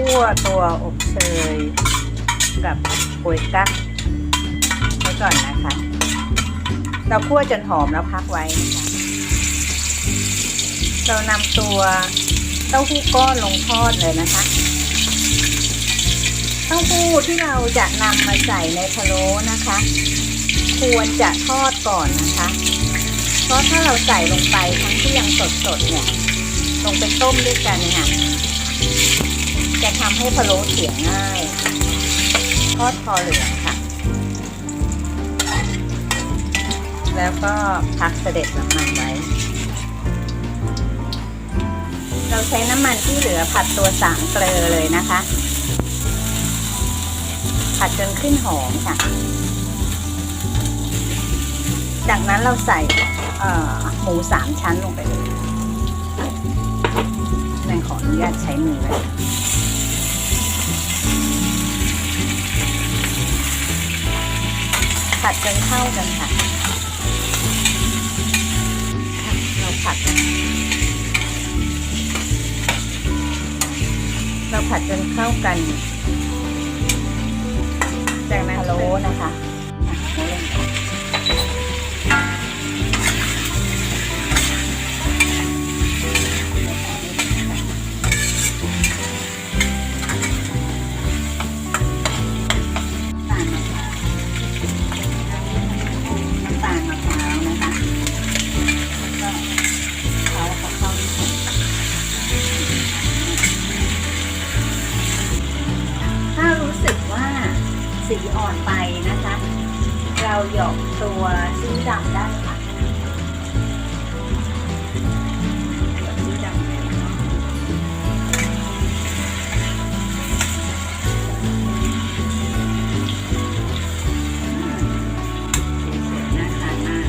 คั่วตัวอบเชยกับปุ๋ยกั๊กไว้ก่อนนะคะ เราคั่วจนหอมแล้วพักไว้นะคะเรานำตัวเต้าหู้ก้อนลงทอดเลยนะคะ เต้าหู้ที่เราจะนำมาใส่ในพะโล้นะคะ ควรจะทอดก่อนนะคะ เพราะถ้าเราใส่ลงไปทั้งที่ยังสดๆเนี่ย ลงไปต้มด้วยกันเนี่ยจะ ให้พะโล้เสียง่ายทอดพอเหลืองค่ะ แล้วก็พักเสด็จน้ำมันไว้ เราใช้น้ำมันที่เหลือผัดตัวสามเกลือเลยนะคะ ผัดจนขึ้นหอมค่ะ จากนั้นเราใส่หมูสามชั้นลงไปเลยแม่ขออนุญาตใช้มือเลย ผัดจนเข้ากันค่ะค่ะ เราผัด เราผัดจนเข้ากันจากนั้นพะโล้นะคะ สีอ่อนไปนะคะ เราหยอกตัวซีดำได้ค่ะหยอกซีอิ๊วดำเลยนะคะอืมสีสวยน่าทานมาก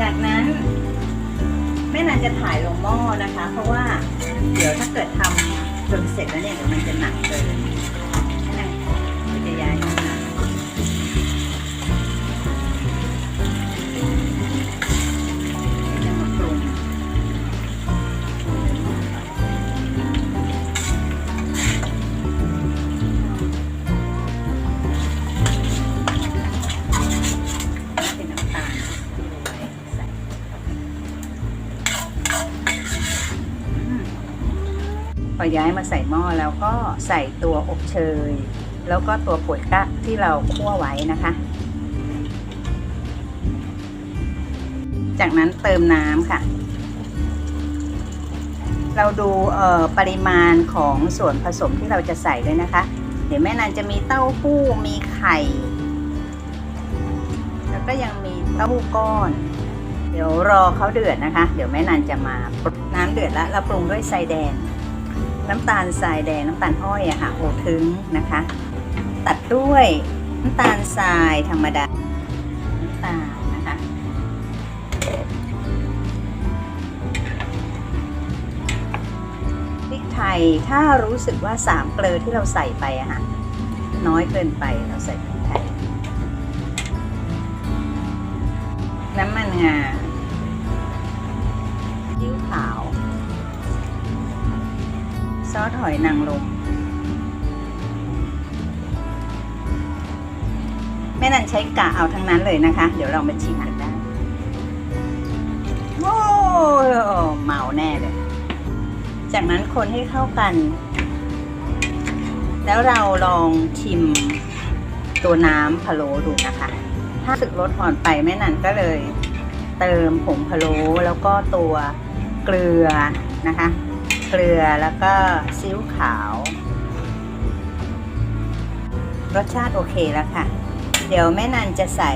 จากนั้นแม่นันจะถ่ายลงหม้อนะคะ เพราะว่าเดี๋ยวถ้าเกิดทำจนเสร็จแล้วเนี่ยเดี๋ยวมันจะหนักเกิน อย้ายมาใส่หม้อแล้วก็ใส่ตัวอบเชย แล้วก็ตัวป่วยกั๊กที่เราคั่วไว้นะคะ จากนั้นเติมน้ำค่ะ เราดูปริมาณของส่วนผสมที่เราจะใส่ด้วยนะคะ เดี๋ยวแม่นันจะมีเต้าหู้มีไข่ แล้วก็ยังมีเต้าหู้ก้อนเดี๋ยวรอเขาเดือดนะคะ เดี๋ยวแม่นันจะมาปรุงน้ำเดือดแล้วเราปรุงด้วยไซแดง น้ำตาลทรายแดงน้ำตาลอ้อยอะค่ะโอทึงนะคะ ตัดด้วยน้ำตาลทรายธรรมดาน้ำตาลนะคะพริกไทยถ้ารู้สึกว่าสามเกลือที่เราใส่ไปอะค่ะน้อยเกินไปเราใส่พริกไทย น้ำมันงา ยิ้วขาว ซอสหอยนางรมแม่นันใช้กะเอาทั้งนั้นเลยนะคะ เดี๋ยวเรามาชิมกันได้โอ้เมาแน่เลย จากนั้นคนให้เข้ากัน แล้วเราลองชิมตัวน้ำพะโล้ดูนะคะ ถ้าสึกรสอ่อนไปแม่นันก็เลย เติมผงพะโล้แล้วก็ตัวเกลือนะคะ เกลือแล้วก็ซีอิ๊วขาว รสชาติโอเคแล้วค่ะ เดี๋ยวแม่นันจะใส่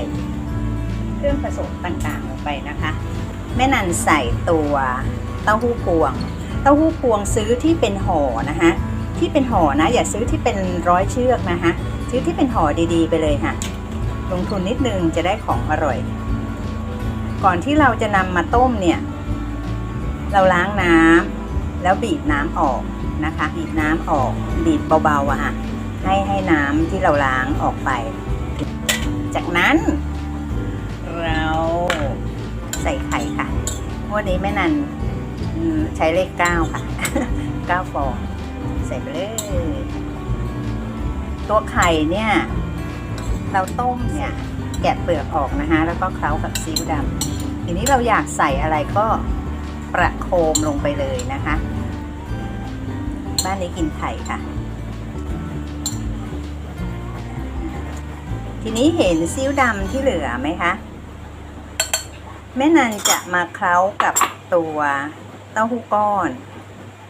เครื่องผสมต่างๆลงไปนะคะ แม่นันใส่ตัวเต้าหู้พวง เต้าหู้พวงซื้อที่เป็นห่อนะคะที่เป็นห่อนะ อย่าซื้อที่เป็นร้อยเชือกนะคะซื้อที่เป็นห่อดีๆ ไปเลยค่ะ ลงทุนนิดนึงจะได้ของอร่อย ก่อนที่เราจะนำมาต้มเนี่ย เราล้างน้ำ แล้วบีบน้ำออกนะคะ บีบน้ำออกบีบเบาๆอะค่ะให้ให้น้ำที่เราล้างออกไป จากนั้น เราใส่ไข่ค่ะวันนี้แม่นันใช้เลขเก้าค่ะ9ฟองใส่ไปเลย ตัวไข่เนี่ย เราต้มเนี่ยแกะเปลือกออกนะคะ แล้วก็เคล้ากับซีอิ๊วดำทีนี้เราอยากใส่อะไรก็ ประโคมลงไปเลยนะคะ บ้านนี้กินไข่ค่ะ ทีนี้เห็นซีอิ๊วดำที่เหลือไหมคะ แม่นันจะมาเคล้ากับตัวเต้าหู้ก้อน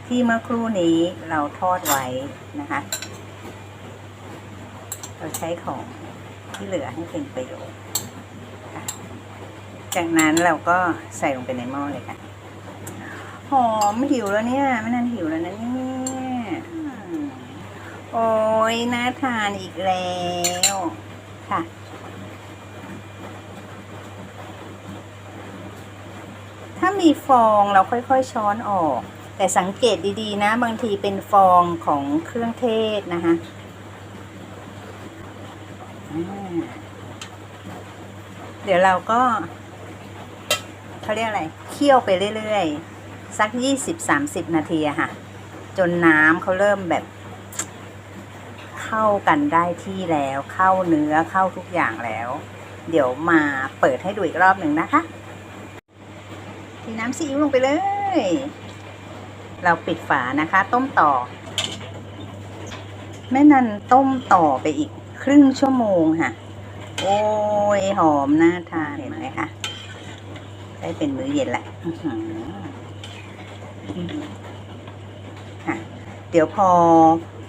ที่เมื่อครู่นี้เราทอดไว้นะคะ เราใช้ของที่เหลือให้เป็นประโยชน์จากนั้นเราก็ใส่ลงไปในหม้อเลยค่ะ หอมหิวแล้วเนี่ยแม่นันหิวแล้วนะเนี่ยโอ้ยน่าทานอีกแล้วค่ะถ้ามีฟองเราค่อยๆช้อนออก แต่สังเกตดีๆนะ บางทีเป็นฟองของเครื่องเทศนะคะเดี๋ยวเราก็เขาเรียกอะไร เคี่ยวไปเรื่อยๆ สัก 20-30 นาทีค่ะ จนน้ำเขาเริ่มแบบ เข้ากันได้ที่แล้ว เข้าเนื้อเข้าทุกอย่างแล้ว เดี๋ยวมาเปิดให้ดูอีกรอบหนึ่งนะคะทีน้ำซีอิ๊วลงไปเลย เราปิดฝานะคะ ต้มต่อ แม่นันต้มต่อไปอีกครึ่งชั่วโมงค่ะ โอ้ยหอมน่าทานเห็นไหมคะได้เป็นมื้อเย็นแหละ ค่ะเดี๋ยวพอ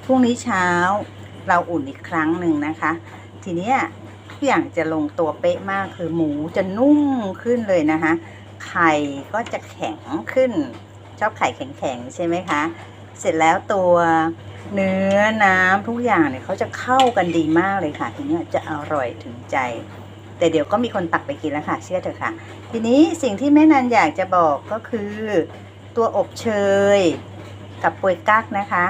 พรุ่งนี้เช้าเราอุ่นอีกครั้งหนึ่งนะคะ ทีเนี้ยทุกอย่างจะลงตัวเป๊ะมากคือหมูจะนุ่มขึ้นเลยนะคะ ไข่ก็จะแข็งขึ้น ชอบไข่แข็งๆใช่ไหมคะ เสร็จแล้วตัวเนื้อน้ำทุกอย่างเนี่ยเขาจะเข้ากันดีมากเลยค่ะ ทีนี้จะอร่อยถึงใจ แต่เดี๋ยวก็มีคนตักไปกินแล้วค่ะ เชื่อเถอะค่ะ ทีนี้สิ่งที่แม่นันอยากจะบอกก็คือ ตัวอบเชย กับปวยกั๊กนะคะ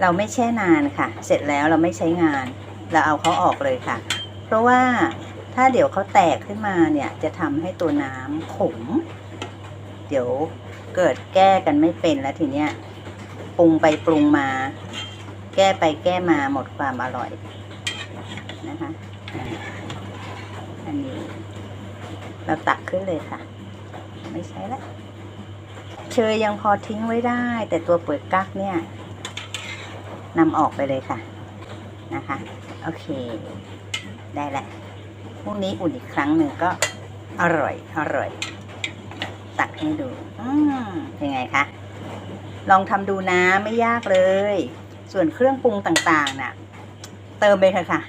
เราไม่แช่นานค่ะ เสร็จแล้วเราไม่ใช้งาน เราเอาเขาออกเลยค่ะ เพราะว่าถ้าเดี๋ยวเขาแตกขึ้นมาเนี่ยจะทำให้ตัวน้ำขม เดี๋ยวเกิดแก้กันไม่เป็นแล้วทีเนี้ยปรุงไปปรุงมา แก้ไปแก้มาหมดความอร่อยนะคะอันนี้เราตักขึ้นเลยค่ะ ไม่ใช้แล้ว เชยยังพอทิ้งไว้ได้ แต่ตัวเปลือกกักเนี่ยนำออกไปเลยค่ะนะคะ โอเค ได้แล้วพรุ่งนี้อุ่นอีกครั้งหนึ่งก็อร่อย อร่อย ตักให้ดู อืมยังไงคะ ลองทำดูนะไม่ยากเลย ส่วนเครื่องปรุงต่างๆน่ะ เติมไปเถอะค่ะ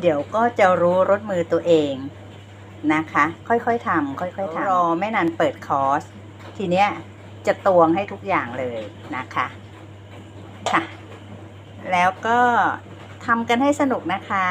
เดี๋ยวก็จะรู้รสมือตัวเองนะคะ ค่อยๆทำค่อยๆทำรอไม่นานเปิดคอร์ส ทีเนี้ยจะตวงให้ทุกอย่างเลยนะคะค่ะ แล้วก็ทำกันให้สนุกนะคะ